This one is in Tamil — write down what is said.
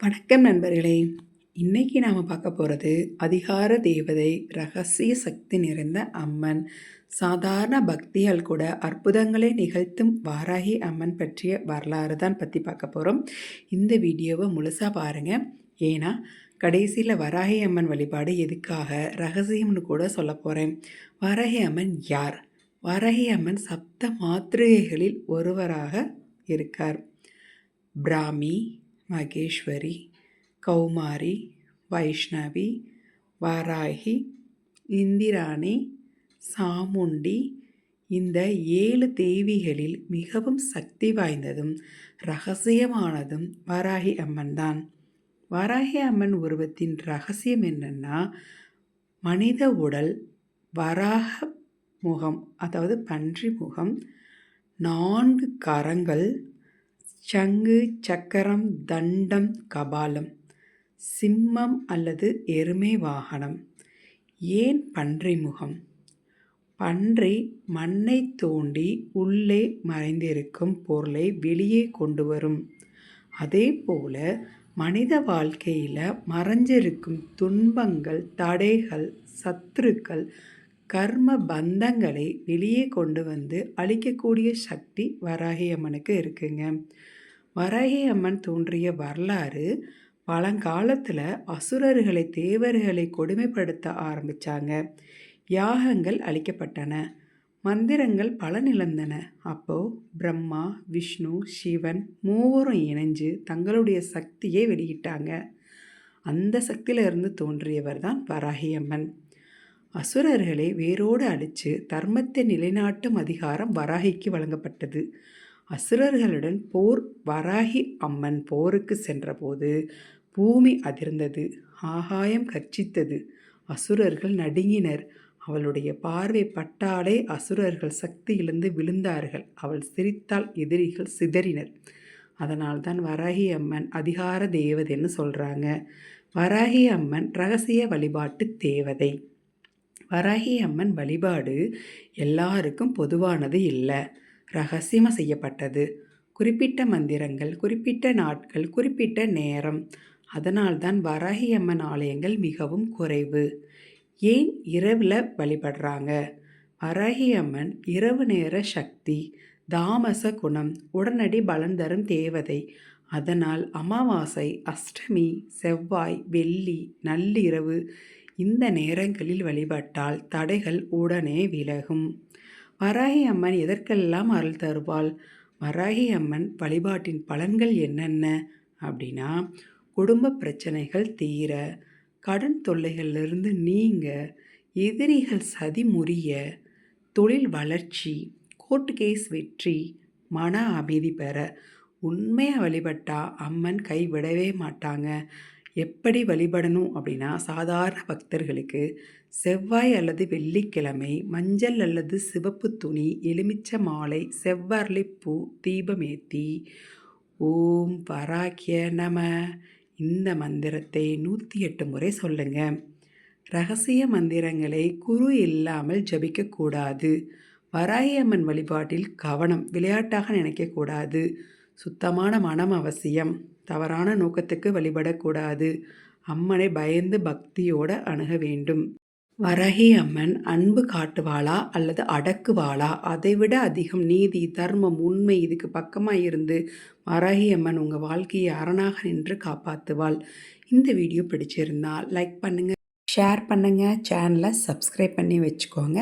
வணக்கம் நண்பர்களே. இன்னைக்கு நாம் பார்க்க போகிறது அதிகார தேவதை ரகசிய சக்தி நிறைந்த அம்மன். சாதாரண பக்தியால் கூட அற்புதங்களை நிகழ்த்தும் வாராகி அம்மன் பற்றிய வரலாறு தான் பற்றி பார்க்க போகிறோம் இந்த வீடியோவை முழுசாக பாருங்கள் ஏன்னா கடைசியில் வராகி அம்மன் வழிபாடு எதுக்காக ரகசியம்னு கூட சொல்ல போகிறேன் வராகி அம்மன் யார்? வராகி அம்மன் சப்த மாத்திரைகளில் ஒருவராக இருக்கார். பிராமி மகேஸ்வரி கௌமாரி வைஷ்ணவி வாராகி இந்திராணி சாமுண்டி இந்த ஏழு தேவிகளில் மிகவும் சக்தி வாய்ந்ததும் ரகசியமானதும் வாராகி அம்மன் தான். வாராகி அம்மன் உருவத்தின் ரகசியம் என்னன்னா மனித உடல் வராக முகம் அதாவது பன்றி முகம் நான்கு கரங்கள் சங்கு சக்கரம் தண்டம் கபாலம் சிம்மம் அல்லது எருமை வாகனம். ஏன் பன்றி முகம்? பன்றி மண்ணை தோண்டி உள்ளே மறைந்திருக்கும் பொருளை வெளியே கொண்டு வரும். அதே போல மனித வாழ்க்கையில் மறைஞ்சிருக்கும் துன்பங்கள் தடைகள் சத்துருக்கள் கர்ம பந்தங்களை வெளியே கொண்டு வந்து அழிக்கக்கூடிய சக்தி வராகியம்மனுக்கு இருக்குங்க. வரகி அம்மன் தோன்றிய வரலாறு பழங்காலத்தில் அசுரர்களை தேவர்களை கொடுமைப்படுத்த ஆரம்பித்தாங்க யாகங்கள் அழிக்கப்பட்டன மந்திரங்கள் பலனிழந்தன அப்போது பிரம்மா விஷ்ணு சிவன் மூவரும் இணைஞ்சு தங்களுடைய சக்தியை வெளியிட்டாங்க. அந்த சக்தியிலிருந்து தோன்றியவர் தான் வராகி அம்மன். அசுரர்களை வேரோடு அடித்து தர்மத்தை நிலைநாட்டும் அதிகாரம் வராகிக்கு வழங்கப்பட்டது. அசுரர்களுடன் போர் வராகி அம்மன் போருக்கு சென்றபோது பூமி அதிர்ந்தது ஆகாயம் கர்ச்சித்தது அசுரர்கள் நடுங்கினர். அவளுடைய பார்வை பட்டாலே அசுரர்கள் சக்தி இழந்து விழுந்தார்கள். அவள் சிரித்தால் எதிரிகள் சிதறினர். அதனால் தான் வராகி அம்மன் அதிகார தேவதைன்னு சொல்கிறாங்க வராகி அம்மன் ரகசிய வழிபாட்டு தேவதை. வராகி அம்மன் வழிபாடு எல்லாருக்கும் பொதுவானது இல்லை. ரகசியமாக செய்யப்பட்டது. குறிப்பிட்ட மந்திரங்கள் குறிப்பிட்ட நாட்கள் குறிப்பிட்ட நேரம். அதனால்தான் வராகி அம்மன் ஆலயங்கள் மிகவும் குறைவு. ஏன் இரவில் வழிபடுறாங்க? வராகி அம்மன் இரவு நேர சக்தி தாமச குணம் உடனடி பலன் தரும் தேவதை. அதனால் அமாவாசை அஷ்டமி செவ்வாய் வெள்ளி நள்ளிரவு இந்த நேரங்களில் வழிபட்டால் தடைகள் உடனே விலகும். வராகி அம்மன் எதற்கெல்லாம் அருள் தருவாள்? வராகி அம்மன் வழிபாட்டின் பலன்கள் என்னென்ன? அப்படின்னா குடும்ப பிரச்சனைகள் தீர கடன் தொல்லைகளிலிருந்து நீங்க எதிரிகள் சதி முறிய தொழில் வளர்ச்சி கோர்ட்டு கேஸ் வெற்றி மன அமைதி பெற உண்மையாக வழிபட்டா அம்மன் கைவிடவே மாட்டாங்க. எப்படி வழிபடணும் அப்படின்னா சாதாரண பக்தர்களுக்கு செவ்வாய் அல்லது வெள்ளிக்கிழமை மஞ்சள் அல்லது சிவப்பு துணி எலுமிச்ச மாலை செவ்வரளிப்பூ தீபமேத்தி ஓம் வராக்கிய நம. இந்த மந்திரத்தை நூற்றி எட்டு முறை சொல்லுங்க. ரகசிய மந்திரங்களை குரு இல்லாமல் ஜபிக்கக்கூடாது. வராயம்மன் வழிபாட்டில் கவனம் விளையாட்டாக நினைக்கக்கூடாது. சுத்தமான மனம் அவசியம். தவறான நோக்கத்துக்கு வழிபடக்கூடாது. அம்மனை பயந்து பக்தியோடு அணுக வேண்டும். வரகி அம்மன் அன்பு காட்டுவாளா அல்லது அடக்குவாளா? அதைவிட அதிகம் நீதி தர்மம் உண்மை இதுக்கு பக்கமாக இருந்து வரகி அம்மன் உங்கள் வாழ்க்கையை அரணாக நின்று காப்பாற்றுவாள் இந்த வீடியோ பிடிச்சிருந்தா லைக் பண்ணுங்கள் ஷேர் பண்ணுங்கள் சேனலை சப்ஸ்கிரைப் பண்ணி வச்சுக்கோங்க.